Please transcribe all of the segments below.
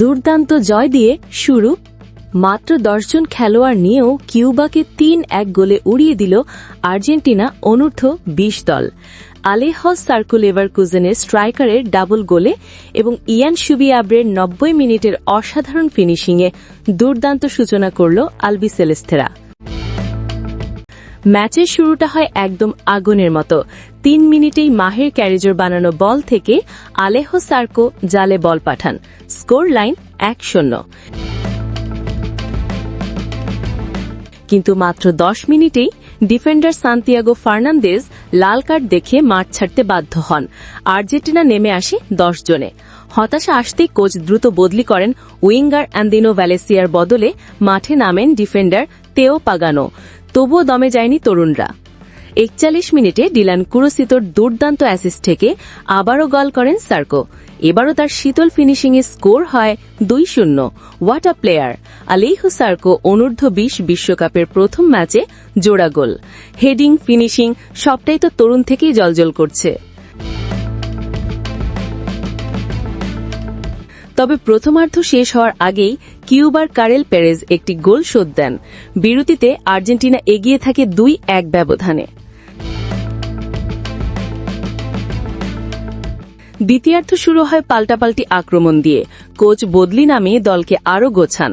দুর্দান্ত জয় দিয়ে শুরু। মাত্র দশজন খেলোয়াড় নিয়েও কিউবাকে তিন এক গোলে উড়িয়ে দিল আর্জেন্টিনা অনূর্ধ্ব বিশ দল। আলেহজ সার্কুলেভার কুজেনের স্ট্রাইকারের ডাবল গোলে এবং ইয়ান সুবিয়াব্রের নব্বই মিনিটের অসাধারণ ফিনিশিংয়ে দুর্দান্ত সূচনা করল আলবি সেলেস্থেরা ম্যাচের শুরুটা হয় একদম আগুনের মতো। তিন মিনিটেই মাহের ক্যারেজর বানানো বল থেকে আলেহ সার্কো জালে বল পাঠান। স্কোর লাইন এক শূন্য। কিন্তু মাত্র দশ মিনিটেই ডিফেন্ডার সান্তিয়াগো ফার্নান্দেজ লাল কার্ড দেখে মাঠ ছাড়তে বাধ্য হন। আর্জেন্টিনা নেমে আসে দশ জনে। হতাশা আসতেই কোচ দ্রুত বদলি করেন উইঙ্গার অ্যান্দিনো ভ্যালেসিয়ার বদলে মাঠে নামেন ডিফেন্ডার তেও পাগানো। তবুও দমে যায়নি তরুণরা। একচাল্লিশ মিনিটে ডিলান কুরোসিতোর দুর্দান্ত অ্যাসিস্ট থেকে আবারও গল করেন সার্কো। এবারও তার শীতল ফিনিশিংয়ে স্কোর হয় দুই শূন্য। What a player Alihu Sarko অনূর্ধ্ব বিশ বিশ্বকাপের প্রথম ম্যাচে জোড়া গোল। হেডিং ফিনিশিং সবটাই তো তরুণ থেকেই জলজল করছে। তবে প্রথমার্ধ শেষ হওয়ার আগেই কিউবার কারেল পেরেজ একটি গোল শোধ দেন। বিরতিতে আর্জেন্টিনা এগিয়ে থাকে দুই এক ব্যবধানে। দ্বিতীয়ার্ধ শুরু হয় পাল্টাপাল্টি আক্রমণ দিয়ে। কোচ বদলি নামিয়ে দলকে আরও গোছান।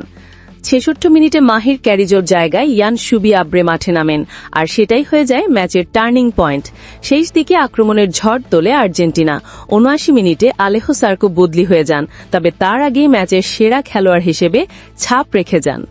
ছেষট্টি মিনিটে মাহির ক্যারিজোর জায়গায় ইয়ান সুবি আব্রে মাঠে নামেন, আর সেটাই হয়ে যায় ম্যাচের টার্নিং পয়েন্ট। শেষ দিকে আক্রমণের ঝড় তোলে আর্জেন্টিনা। উনআশি মিনিটে আলেহো সার্কো বদলি হয়ে যান, তবে তার আগেই ম্যাচের সেরা খেলোয়াড় হিসেবে ছাপ রেখে যান।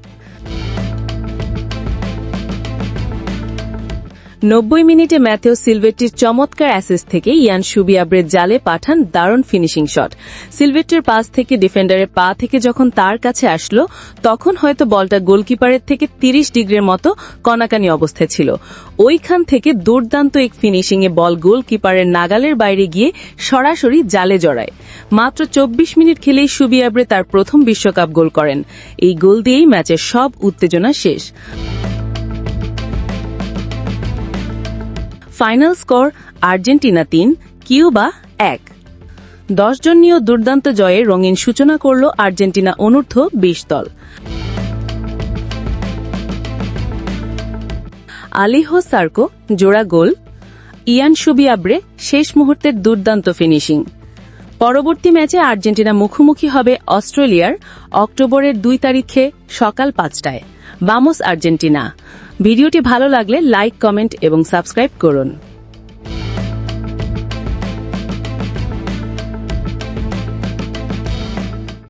নব্বই মিনিটে ম্যাথেও সিলভেট্টির চমৎকার অ্যাসেস থেকে ইয়ান সুবিয়াব্রের জালে পাঠান দারুণ ফিনিশিং শট সিলভেট্টির পাস থেকে ডিফেন্ডারের পা থেকে যখন তার কাছে আসলো, তখন হয়তো বলটা গোলকিপারের থেকে তিরিশ ডিগ্রির মতো কনাকানি অবস্থায় ছিল। ওইখান থেকে দুর্দান্ত এক ফিনিশিংয়ে বল গোলকিপারের নাগালের বাইরে গিয়ে সরাসরি জালে জড়ায়। মাত্র চব্বিশ মিনিট খেলেই সুবিয়াব্রে তার প্রথম বিশ্বকাপ গোল করেন। এই গোল দিয়েই ম্যাচের সব উত্তেজনা শেষ। ফাইনাল স্কোর আর্জেন্টিনা তিন কিউবা এক। দশ জন নিয়েও দুর্দান্ত জয়ে রঙিন সূচনা করল আর্জেন্টিনা অনূর্ধ্ব বিশ দল। আলিহো সার্কো জোড়া গোল। ইয়ান সুবিয়াব্রে শেষ মুহূর্তের দুর্দান্ত ফিনিশিং পরবর্তী ম্যাচে আর্জেন্টিনা মুখোমুখি হবে অস্ট্রেলিয়ার অক্টোবরের দুই তারিখে সকাল পাঁচটায়। বামোস আর্জেন্টিনা ভিডিওটি ভালো লাগলে লাইক কমেন্ট এবং সাবস্ক্রাইব করুন।